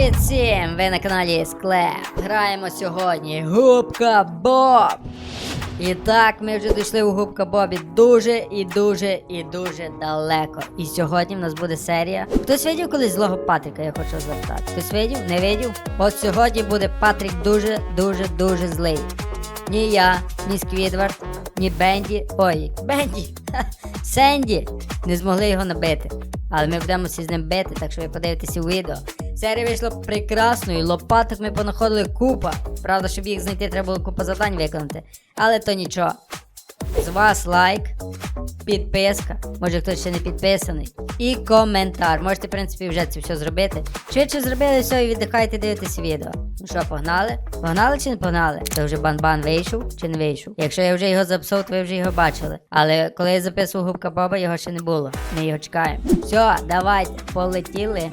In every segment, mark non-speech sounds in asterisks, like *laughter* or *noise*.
Привіт всім! Ви на каналі Склеп. Граємо сьогодні Губка Боб. І так, ми вже дійшли у Губка Бобі дуже і дуже і дуже далеко. І сьогодні в нас буде серія. Хтось видів колись злого Патріка, я хочу запитати. Хтось видів? Не видів? От сьогодні буде Патрік дуже, дуже, злий. Ні я, ні Сквідвард, ні Бенді. Ой, Бенді! *laughs* Сенді! Не змогли його набити. Але ми будемо всі з ним бити, так що ви подивитеся відео. Серія вийшла прекрасною, лопаток ми понаходили купа. Правда, щоб їх знайти, треба було купа завдань виконати. Але то нічого. З вас лайк, підписка, може хтось ще не підписаний, і коментар. Можете, в принципі, вже це все зробити. Швидше зробили все і віддихайте, дивитися відео. Ну що, погнали? Погнали чи не погнали? Це вже бан-бан вийшов чи не вийшов? Якщо я вже його записав, то ви вже його бачили. Але коли я записував губка Боба, його ще не було. Ми його чекаємо. Все, давайте, полетіли.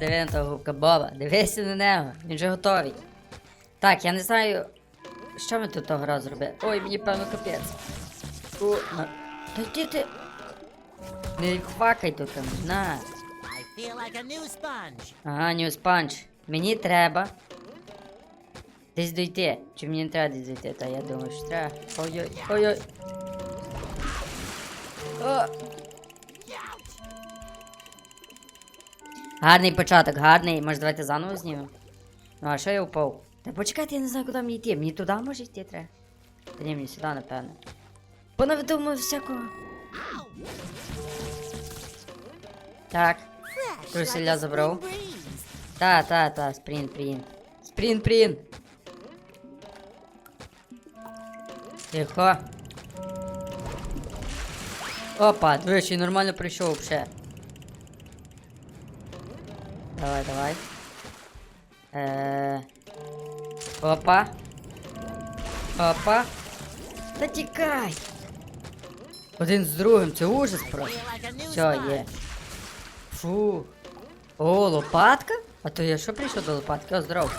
Диви на того губка Боба, дивися на нього, він же готовий. Так, я не знаю, що ми тут того разу зробили. Ой, мені певно капець. О, на... Та йди ти. Не хвакай тут там, на. A new sponge. Ага. Мені треба. Десь дойти. Чи мені не треба десь дойти? Та я думаю, що треба. Ой-ой, ой-ой. О. Гарний початок, гарний. Може давайте заново знімемо? Ну а що я впав? Та почекайте, я не знаю, куди мені йти. Мені туди може йти треба. Та ні, мені сюди, напевно. Понавидумав всякого. Так. Труселя забрав. Та, та, та, спринт, прин. Спринт, прин. Тихо. Опа, двічі нормально прийшов вже. Давай, давай. Е. Опа. Опа. Та тікай. Один з другим, це ужас просто. Все, є. Фу. О, лопатка? А то я що прийшов до лопатки? О, здоров.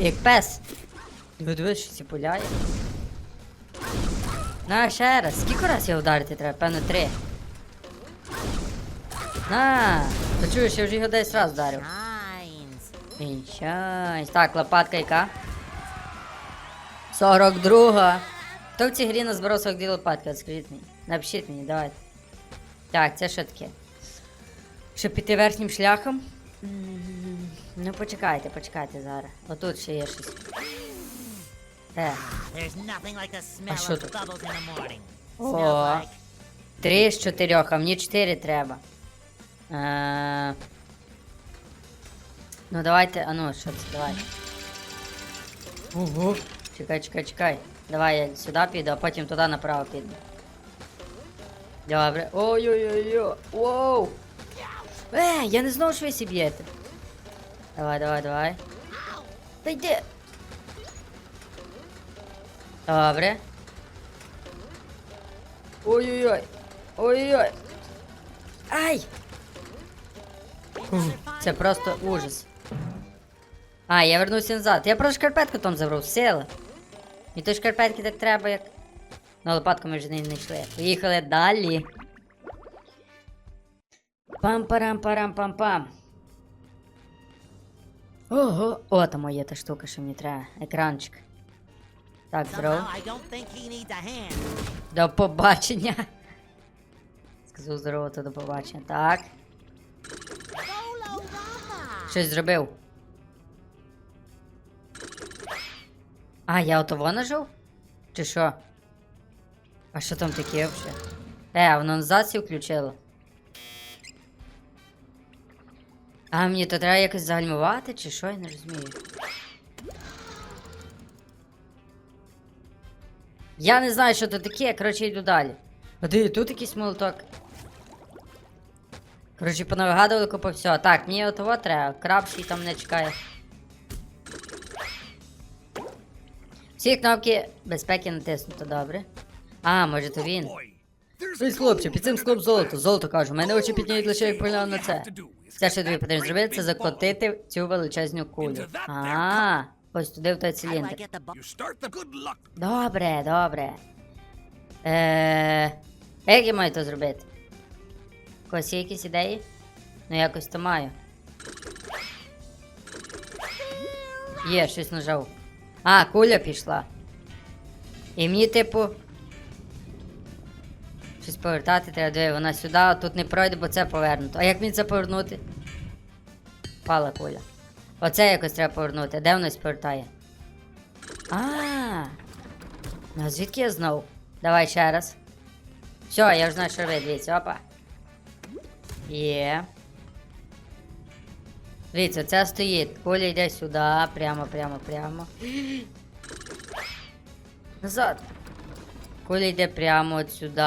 Як пес. Диви, диви, що ці пуляє. На, ще раз. Скільки раз його вдарити треба? Певно, три. На! Ти чуєш, я вже його десь раз вдарив. Shines. Так, лопатка яка? 42. Хто в цій грі назбирав 42 лопатки? Скажіть мені. Напишіть мені, давайте. Так, це що таке? Щоб піти верхнім шляхом? Ну почекайте, почекайте зараз. Отут ще є щось. Е, smell що тут? О. Три з чотирьох, а мені чотири треба. Е, ну давайте, а ну, що це, давай. Ого. Чекай, чекай, чекай. Давай я сюди піду, а потім туди направо піду. Добре. Ой-ой-ой-ой. Воу. Е, я не знав, що ви сі б'єте. Давай, давай, давай. Та йди. Добре. Ой-ой-ой. Ой-ой-ой. Ай! Це просто ужас. А, я вернувся назад. Я просто шкарпетку там забрав, сила. І то шкарпетки так треба, як. Ну, лопатку ми вже не знайшли. Поїхали далі. Пам-парам-парам-пам-пам. Ого, о, там моя та штука, що мені треба. Екранчик. Так, здорово. До побачення. Сказав здорово, то до побачення. Так. Щось зробив. А, я отого нажав? Чи що? А що там таке взагалі? Е, воно назад сі включило. А мені то треба якось загальмувати, чи що, я не розумію. Я не знаю, що то таке, коротше, йду далі. А де тут якийсь молоток? Коротше, понавигадували купа всього. Так, мені отого треба. Краб ще й там не чекає. Всі кнопки безпеки натиснуто, добре. А, може то він. Ось хлопче, під цим склом золото, золото кажу. Мене очі підняють лише як погляну на це. Все, що тобі потрібно зробити, це закотити цю величезну кулю. А, ось туди в той циліндр. Добре, добре. Е, як я маю то зробити? Когось є якісь ідеї? Ну якось то маю. Є, щось нажав. А, куля пішла. І мені, типу. Щось повертати треба диви, вона сюди, а тут не пройде, бо це повернуто. А як мені це повернути? Пала куля. Оце якось треба повернути. Де воно повертає? А. Ну а звідки я знов? Давай ще раз. Все, я вже знаю, що робити. Дивіться, опа. Є. Дивіться, це стоїть. Коля йде сюди, прямо, прямо, прямо. Назад. Коля йде прямо от сюди.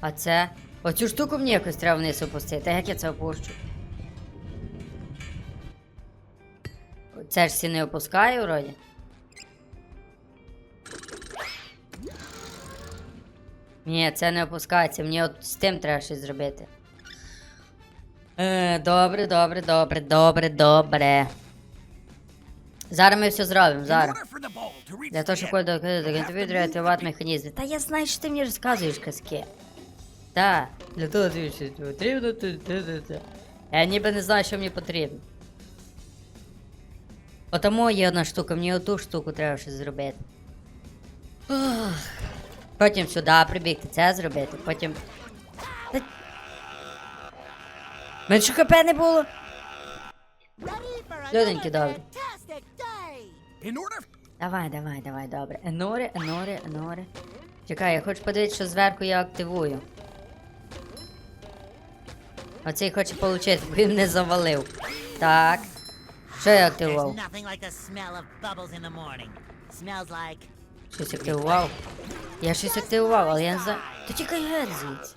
А це. Оцю штуку мені якось треба вниз опустити. Як я це опущу? Це ж всі не опускаю вроді. Ні, це не опускається, мені от з тим треба щось зробити. Е, добре, добре, добре, добре, добре. Зараз ми все зробимо, зараз. Для того, щоб до кредиту, активувати механізми. Та я знаю, що ти мені розказуєш казки. Так, для того щось потрібно. Я ніби не знаю, що мені потрібно. Отому є одна штука, мені оту штуку треба щось зробити. Потім сюди прибігти, це зробити, потім. Менше хп не було. Люденьки, добре. Давай, давай, давай, добре. Еноре, еноре, еноре. Чекай, я хочу подивитися, що зверху я активую. Оцей хоче получити, бо він не завалив. Так. Що я активував? Щось активував. Я щось активував, але я не знаю. То тікай геть звідси.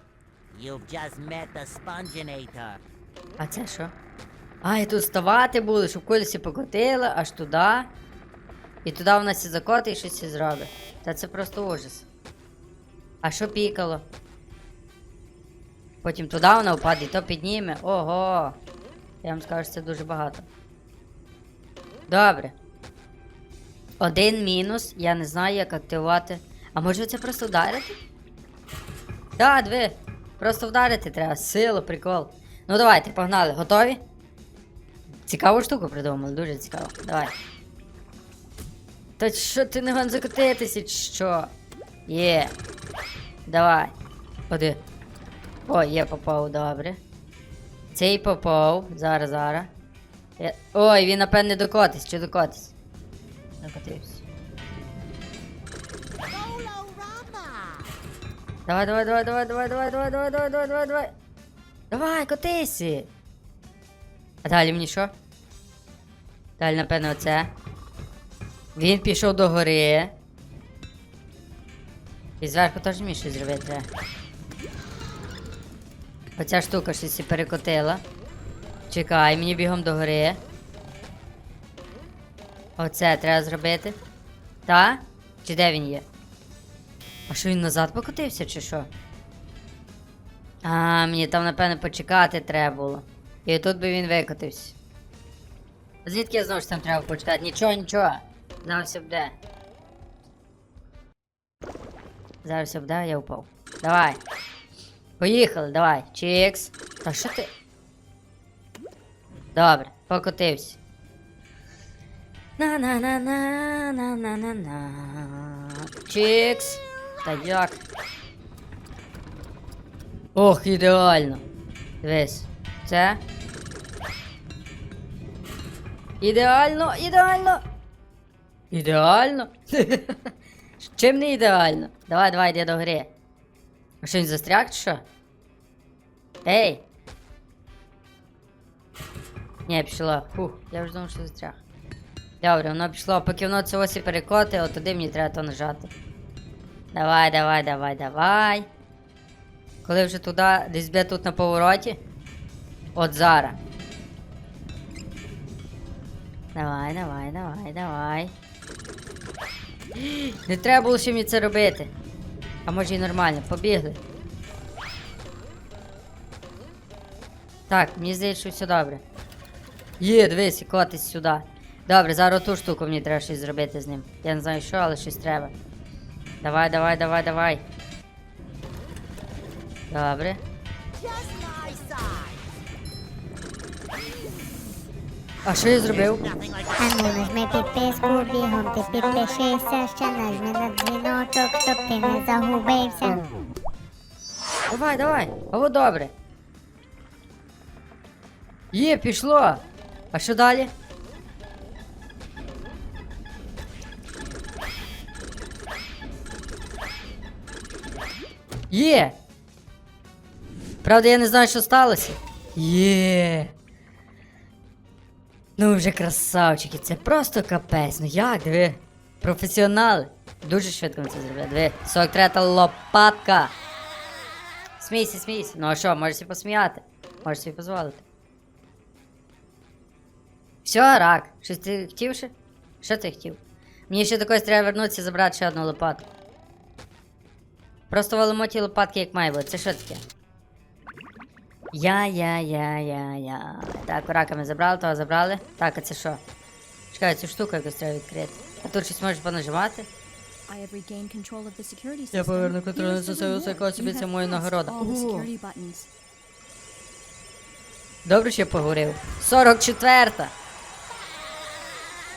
you've just met the Sponginator. А це що? А, і тут вставати було, щоб колесі покотила, аж туди. І туди вона сі закотить і щось зробить. Та це просто ужас. А що пікало? Потім туди вона впаде, і то підніме. Ого! Я вам скажу, що це дуже багато. Добре. Один мінус. Я не знаю, як активувати. А може це просто вдарити? Так, диви. Просто вдарити треба. Силу, прикол. Ну давайте, погнали. Готові? Цікаву штуку придумали, дуже цікаво. Давай. Та що ти не гон закотитися, чи що? Є. Давай. Ходи. О, є попав, добре. Цей попав. Зараз, зараз. Я... Ой, він напевне докотись, чи докотись? Докотився. Давай, давай, давай, давай, давай, давай, давай, давай, давай, давай, давай, давай. Давай, котися. А далі мені що? Далі, напевно, оце. Він пішов до гори. І зверху теж мені щось зробити. Оця штука щось перекотила. Чекай, мені бігом до гори. Оце треба зробити. Та? Чи де він є? А що він назад покотився, чи що? А, мені там, напевно, почекати треба було. І тут би він викотився. Звідки я знав, що там треба почекати? Нічого, нічого. Зараз все буде. Зараз все буде, я впав. Давай. Поїхали, давай. Чікс. Та що ти? Добре, покотився. На-на-на-на, на-на-на-на. Чікс. Та як? Ох, ідеально. Дивись. Це. Ідеально, ідеально. Ідеально. *laughs* Чим не ідеально? Давай, давай, йди до гри. А що він застряг чи що? Ей! Ні, пішло. Фух, я вже думав, що застряг. Добре, воно пішло, поки воно це ось і перекоти, от мені треба то нажати. Давай, давай, давай, давай. Коли вже туди десь буде тут на повороті. От зараз. Давай, давай, давай, давай. *gasps* Не треба було ще мені це робити. А може і нормально, побігли. Так, мені здається, що все добре. Є, дивись, котись сюди. Добре, зараз ту штуку мені треба щось зробити з ним. Я не знаю що, але щось треба. Давай, давай, давай, давай. Добре. А що я зробив? А ну нажми підписку, бігом ти підпишися, ще нажми на дзвіночок, щоб ти не загубився. Давай, давай. О, добре. Є, пішло. А що далі? Є. Правда, я не знаю, що сталося. Є. Ну вже красавчики, це просто капець. Ну як, диви? Професіонали. Дуже швидко це зробили. Диви, 43 лопатка. Смійся, смійся. Ну а що, можеш собі посміяти? Можеш собі дозволити. Все, рак. Щось ти хотів ще? Що ти хотів? Мені ще до когось треба вернутися і забрати ще одну лопату. Просто валимо ті лопатки, як має бути. Це що таке? Я, я, я, я, я. Так, рака ми забрали, того забрали. Так, а це що? Чекай, цю штуку якось треба відкрити. А тут щось можеш понажимати? Я поверну контроль the це якого собі це моя нагорода. Добре, що я поговорив. 44-та.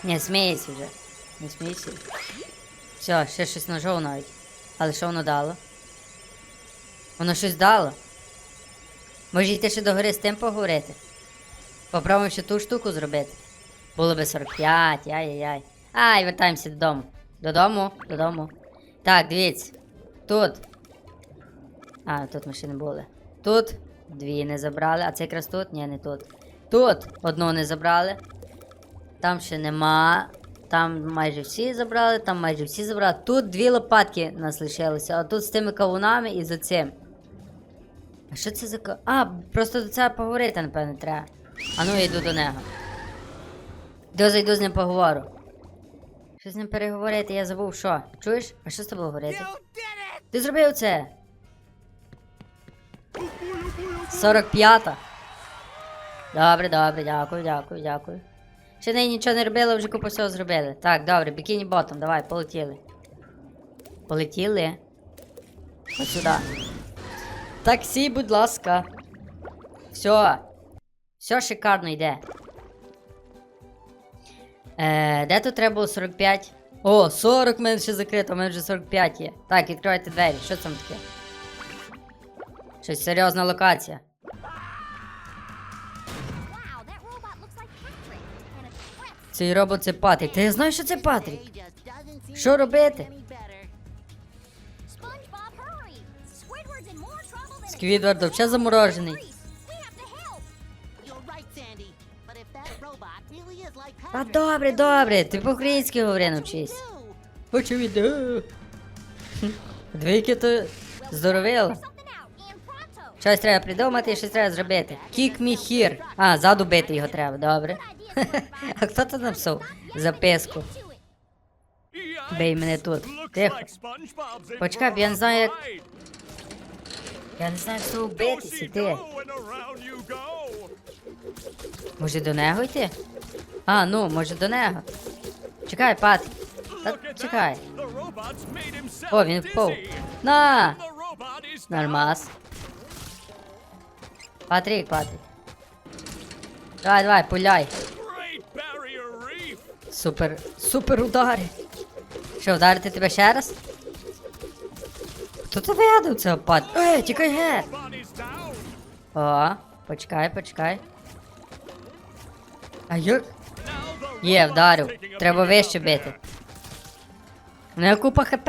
Не смійся вже. Не смійся. Все, ще щось нажов навіть. Але що воно дало? Воно щось дало. Може йти ще до гори з тим поговорити? Попробуємо ще ту штуку зробити. Було би 45, яй-яй-яй. Ай, вертаємося додому. Додому, додому. Так, дивіться. Тут. А, тут ми ще не були. Тут дві не забрали, а це якраз тут? Ні, не тут. Тут одну не забрали. Там ще нема. Там майже всі забрали, там майже всі забрали. Тут дві лопатки нас лишилося, а тут з тими кавунами і за цим. А що це за ка... А, просто до цього поговорити, напевно, треба. А ну я йду до нього. Йду зайду з ним поговорю. Що з ним переговорити, я забув що. Чуєш? А що з тобою говорити? Ти зробив це? 45-та. Добре, добре, дякую, дякую, дякую. Ще неї нічого не робили, вже купу всього зробили. Так, добре, бікіні ботом, давай, полетіли. Полетіли. Ось сюди. Таксі, будь ласка. Все. Все шикарно йде. Е, де тут треба було 45? О, 40 в мене ще закрито, у мене вже 45 є. Так, відкривайте двері. Що там таке? Щось серйозна локація. Цей робот це Патрік. Та я знаю, що це Патрік. Що робити? Really is like А добре, добре, ти по-українськи говори навчись. do? Очевидно. Двійки то здоровило. Щось треба придумати і щось треба зробити. Kick me here. А, ззаду бити його треба, добре. *laughs* А хто тут написав записку? Бей мене тут. Тихо. Почекай, я не знаю, як. Я не знаю, що вбитися, ти. Може до нього йти? А, ну, може до нього. Чекай, Пат. Та чекай. О, він впав. На! Нормас. Патрік, Патрік. Давай, давай, пуляй. Супер, супер удари. Що, вдарити тебе ще раз? Хто це вигадав цього пат? Ей, тікай геть! О, почекай, почекай. А як? Є, вдарив. Треба вище бити. У мене купа хп.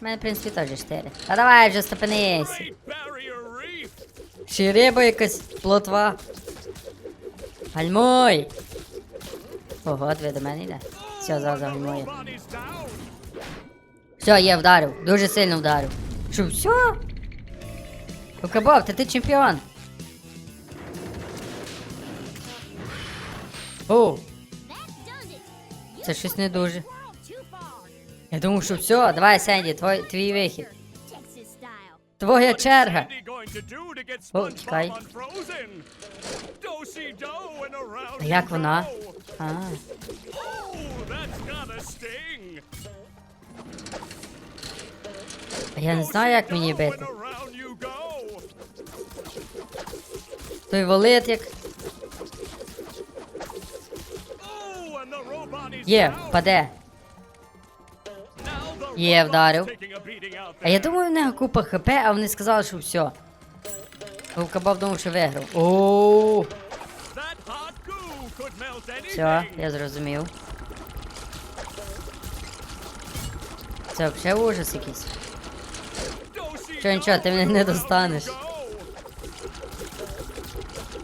У мене, в принципі, теж 4. Та давай вже стопинись. Ще риба якась плотва. Гальмуй! Ого, ви до мене йде. Все, зараз загальмує. Все, є, вдарив. Дуже сильно вдарив. Що, все? Покабов, та ти чемпіон. О, це щось не дуже. Я думав, що все, давай, Сенді, твой, твій вихід. Твоя черга. О, чекай. Як вона? А, я не знаю, як мені бити. Той волит як. Є, the Є, вдарив. А я думаю, в нього купа хп, а вони сказали, що все. Вовкабоб думав, що виграв. Ооо. Все, я зрозумів. Це взагалі ужас якийсь. Чо, нічого, ти мене не достанеш.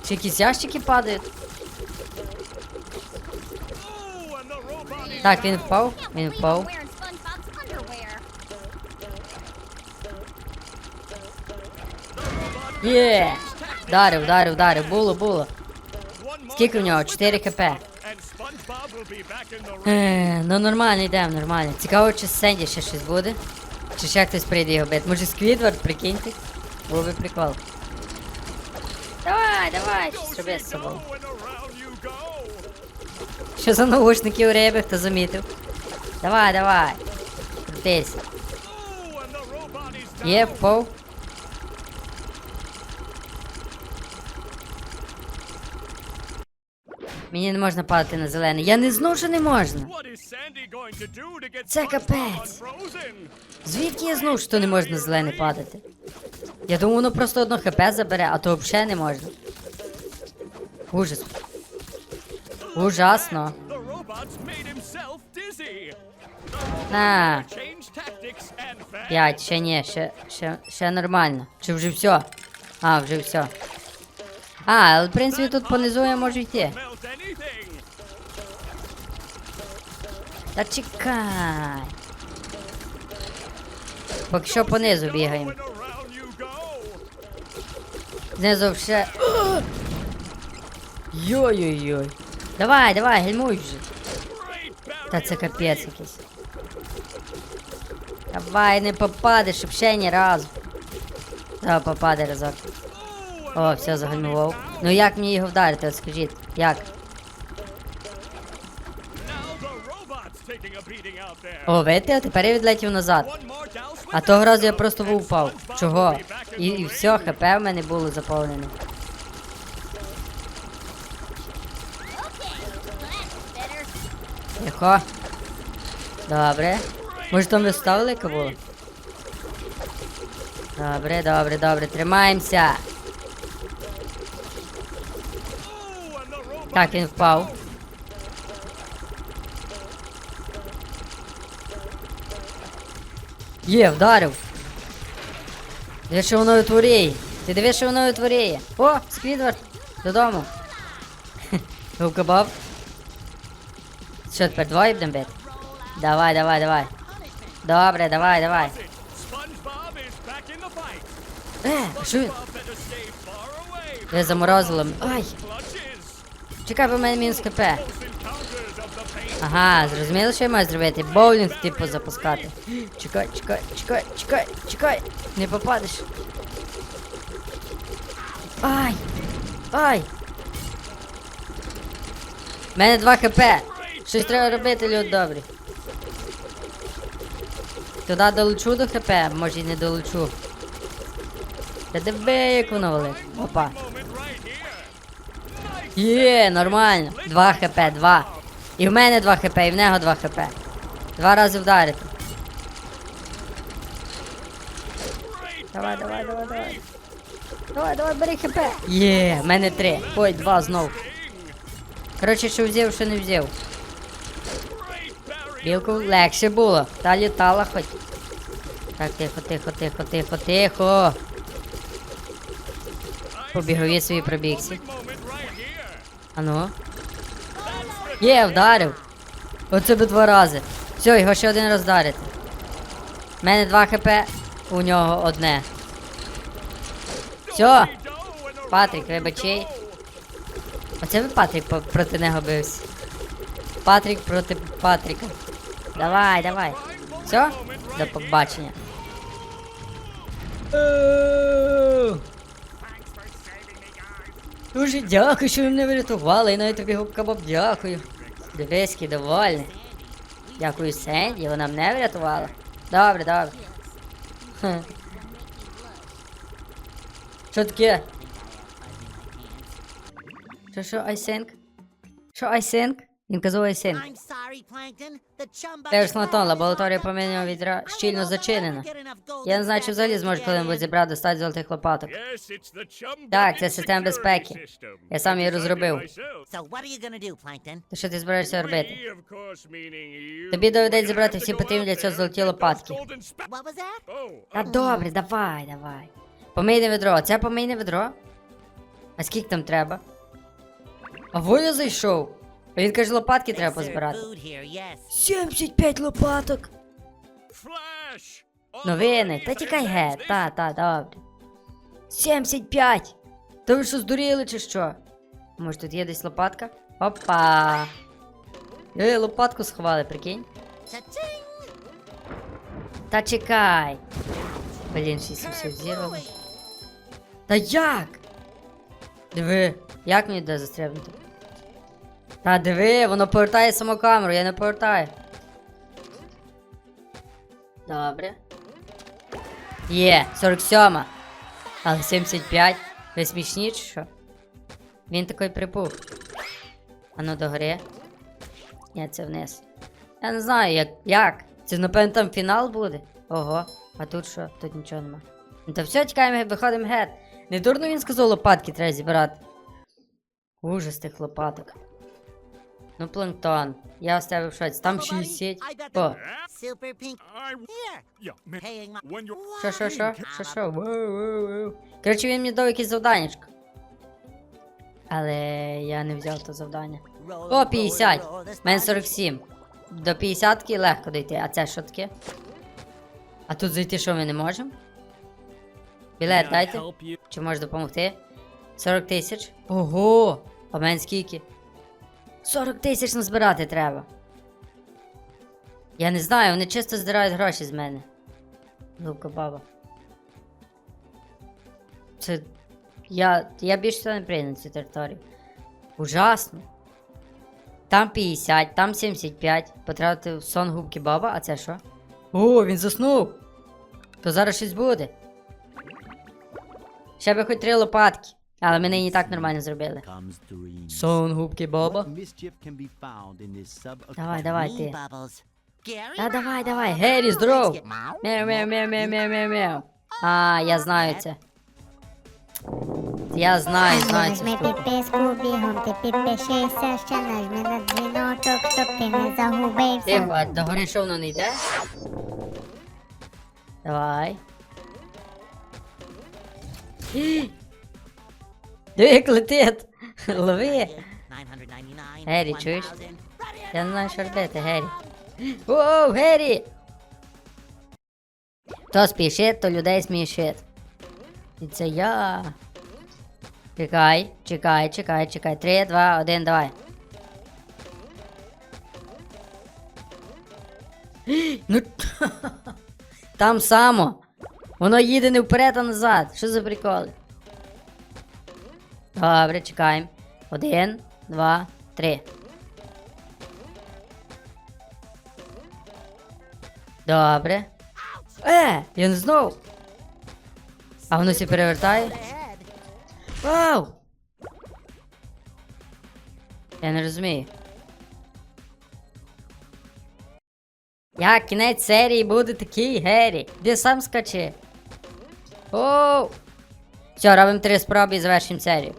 Чи якісь ящики падають? Так, він впав, він впав. Є! Вдарив, вдарив, вдарив, було, було. Скільки в нього? 4 хп. Е, ну нормально, йдемо, нормально. Цікаво, чи Сенді ще щось буде. Чи ще хтось прийде його бити. Може Сквідвард, прикиньте. Був би прикол. Давай, давай, щось роби з собою. Що за наушники у риби, хто замітив? Давай, давай. Крутись. Є, впав. Мені не можна падати на зелений. Я не знав, що не можна. Це капець. Звідки я знав, що не можна на зелений падати? Я думав, воно просто одно хп забере, а то взагалі не можна. Ужас. Ужасно. На. П'ять, ще ні, ще, ще, ще нормально. Чи вже все? А, вже все. А, але в принципі тут понизу я можу йти. Та чекай. Поки що понизу бігаємо. Знизу ще. Йой-йой-йой. Давай, давай, гельмуй вже. Та це капець якийсь. Давай, не попадеш, щоб ще ні разу. Давай, попаде разок. О, все, загальмував. Ну як мені його вдарити, от скажіть, як? О, видите, а тепер я відлетів назад. А того разу я просто впав. Чого? І, і все, хп в мене було заповнене. Тихо. Добре. Може там ви ставили було? Добре, добре, добре, тримаємося. Так, він впав. Є, вдарив. Диви, що воно витворяє. Ти диви, що воно витворяє. О, Сквідвард, додому. Губка-боб. Що тепер двоє будемо бити? Давай, давай, давай. Добре, давай, давай. Е, що він? Ви заморозили. Ай, чекай, бо в мене мінус КП. Ага, зрозуміло, що я маю зробити? Боулінг типу запускати. Чекай, чекай, чекай, чекай, чекай. Не попадеш. Ай! Ай! У мене 2 хп. Щось треба робити, люд добрі. Туди долечу до хп, може і не долечу. Та диви, як воно велике. Опа. Є, нормально. 2 хп, 2. І в мене 2 хп, і в нього 2 хп. Два рази вдарити. Давай, давай, давай, давай. Давай, давай, бери хп. Є, в мене 3. Ой, 2 знов. Коротше, що взяв, що не взяв. Білку легше було. Та літала хоч. Так, тихо, тихо, тихо, тихо, тихо. По бігові свої пробігся. Ану. Є, вдарив. Оце би два рази. Все, його ще один раз вдарити. У мене 2 хп, у нього одне. Все, Патрік, вибачай. Оце ви Патрік проти нього бився. Патрік проти Патріка. Давай, давай. Все? До побачення. Дуже дякую, що ви мене врятували, і навіть тобі губка Боб дякую. Дивись, довольний. Дякую Сенді, вона мене врятувала. Добре, добре. Хе. Що таке? Що, що, I? Що I think? Він. The chum Теж Слантон, лабораторія It's помінного відра щільно зачинена. Я не знаю, чи to взагалі зможу коли-небудь зібрати достати золотих лопаток. Так, це система безпеки. Я сам її розробив. То що ти збираєшся робити? Тобі доведеться зібрати всі потрібні для цього золоті лопатки. Oh, Та добре, давай, давай. Помийне ведро, це помийне ведро? А скільки там треба? А Воля зайшов. А він каже, лопатки треба позбирати. food here, yes. 75 лопаток. Новини, та тікай this- та, та, добре. 75! То ви що здуріли чи що? Може тут є десь лопатка? Опа! Ей, лопатку сховали, прикинь. Та чекай. Блін, 6 все зірвало. Та як? Диви, як мені туди застрибнути? Та диви, воно повертає саму камеру, я не повертаю. Добре. Є, 47. Але 75. Ви смішні чи що? Він такий припух. А ну догори. Ні, це вниз. Я не знаю, як. як? Це, напевно, там фінал буде. Ого, а тут що? Тут нічого нема. Ну то все, тікаємо, виходимо гет. Не дурно він сказав, лопатки треба зібрати. Ужас тих лопаток. Ну, планктон, я з тебе. Там Hello, ще buddy. й сіть. I got О, що, що, що? Що, що? Коротше, він мені дав якесь завданнячко. Але я не взяв то завдання. О, roll, 50. roll, this У мене 47. До 50 легко дійти. А це що таке? А тут зайти що ми не можемо? Білет дайте. Чи можеш допомогти? 40 тисяч. Ого! А в мене скільки? 40 тисяч назбирати треба. Я не знаю, вони чисто здирають гроші з мене. Губка баба. Це. Я. Я більше не прийду на цю територію. Ужасно. Там 50, там 75. Потратив сон губки баба, а це що? О, він заснув! То зараз щось буде. Ще би хоч три лопатки. Але ми нині так нормально зробили. Сон губки sub Давай, давай ти. Та давай, давай, Геррі, здоров! Мяу, мяу, мяу, мяу, мяу, мяу, мяу. А, я знаю це. Я знаю, знаю цю Нажми підписку, бігом ти підпишися, ще нажми на дзвіночок, щоб ти не загубився. Тихо, а до гори що воно не йде? Давай. Диви, як летить. Лови. 999, Геррі, чуєш? Я не знаю, що робити, Геррі. Воу, Геррі! Хто спішить, то людей смішить. І це я. Чекай, чекай, чекай, чекай. Три, два, один, давай. Ну. *laughs* Там само. Воно їде не вперед, а назад. Що за приколи? Добре, чекаємо. Один, два, три. Добре. Е, він знов. А воно сі перевертає. Вау! Я не розумію. Як кінець серії буде такий, Геррі? Де сам скачи? Оу! Все, робимо три спроби і завершимо серію.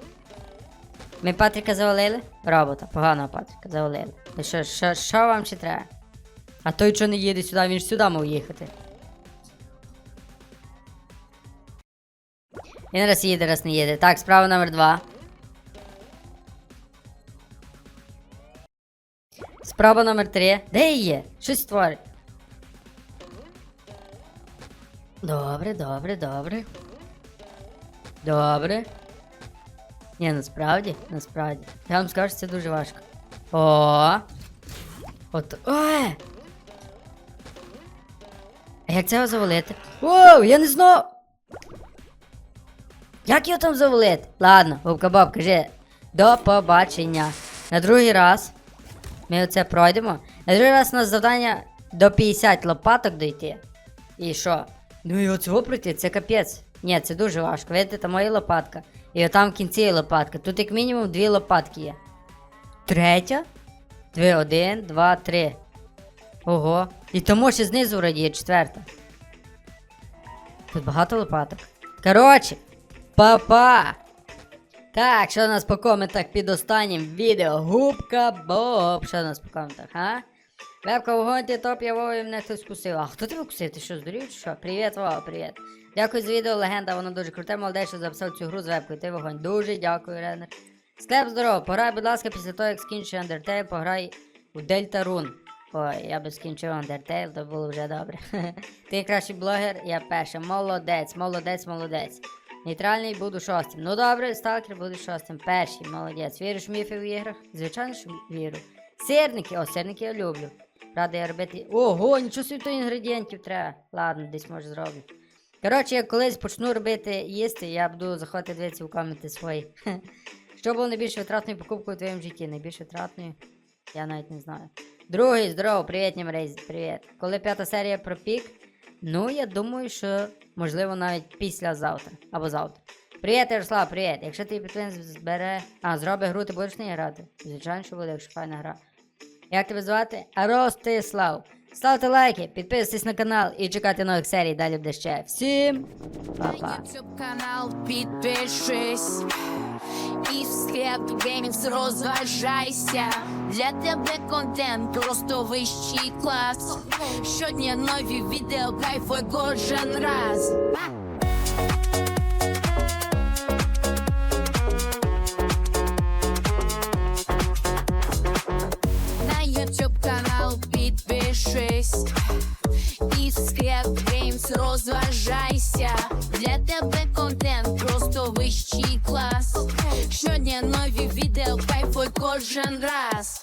Ми Патріка завалили? Робота, поганого Патріка завалили. І що, що, що вам ще треба? А той, що не їде сюди, він ж сюди мав їхати. Він раз їде, раз не їде. Так, справа номер два. Справа номер три. Де є? Щось творить. Добре, добре, добре. Добре. Ні, насправді, насправді. Я вам скажу, що це дуже важко. О! От. Ой! А як це його завалити? Воу, я не знав! Як його там завалити? Ладно, Губка Боб, кажи. До побачення. На другий раз ми оце пройдемо. На другий раз у нас завдання до 50 лопаток дойти. І що? Ну і оцього пройти, це капець. Ні, це дуже важко. Видите, там моя лопатка. І отам в кінці є лопатка. Тут як мінімум дві лопатки є. Третя? Дві, один, два, три. Ого. І тому ще знизу вроді є четверта. Тут багато лопаток. Коротше, па-па! Так, що у нас по коментах під останнім відео? Губка Боб. Що у нас по коментах, а? Вебка вогонь, ти топ, я Вова, і мене хтось вкусив. А хто тебе вкусив? Ти що, здурів чи що? Привіт, Вова, привіт. Дякую за відео, легенда, воно дуже круте, молодець, що записав цю гру з вебкою. Ти вогонь. Дуже дякую, Ренер. Склеп здорово, пограй, будь ласка, після того, як скінчиш Undertale, пограй у Delta Rune. Ой, я би скінчив Undertale, то було вже добре. *laughs* Ти кращий блогер, я перший. Молодець, молодець, молодець. Нейтральний буду шостим. Ну добре, сталкер буде шостим. Перший, молодець. Віриш в міфи в іграх? Звичайно, що вірю. Сирники, о, сирники я люблю. Я робити. Ого, нічого собі то інгредієнтів треба. Ладно, десь може зроблю. Коротше, я колись почну робити їсти, я буду заходити дивитися у коменти свої. *laughs* Що було найбільш витратною покупкою у твоєму житті? Найбільш витратною? Я навіть не знаю. Другий, здорово, привіт, Німрейз, привіт. Коли п'ята серія про пік? Ну, я думаю, що можливо навіть післязавтра або завтра. Привіт, Ярослав, привіт. Якщо ти підпис збере. А, зроби гру, ти будеш в неї грати? Звичайно, що буде, якщо файна гра. Як тебе звати? Ростислав. Ставте лайки, підписуйтесь на канал і чекайте нових серій. Далі буде ще. Всім па-па. Канал підпишись і в склеп геймінг розважайся. Для тебе контент просто вищий клас. Щодня нові відео, кайфуй кожен раз. Підпишись і в Games розважайся. Для тебе контент просто вищий клас. Щодня нові відео, кайфуй кожен раз.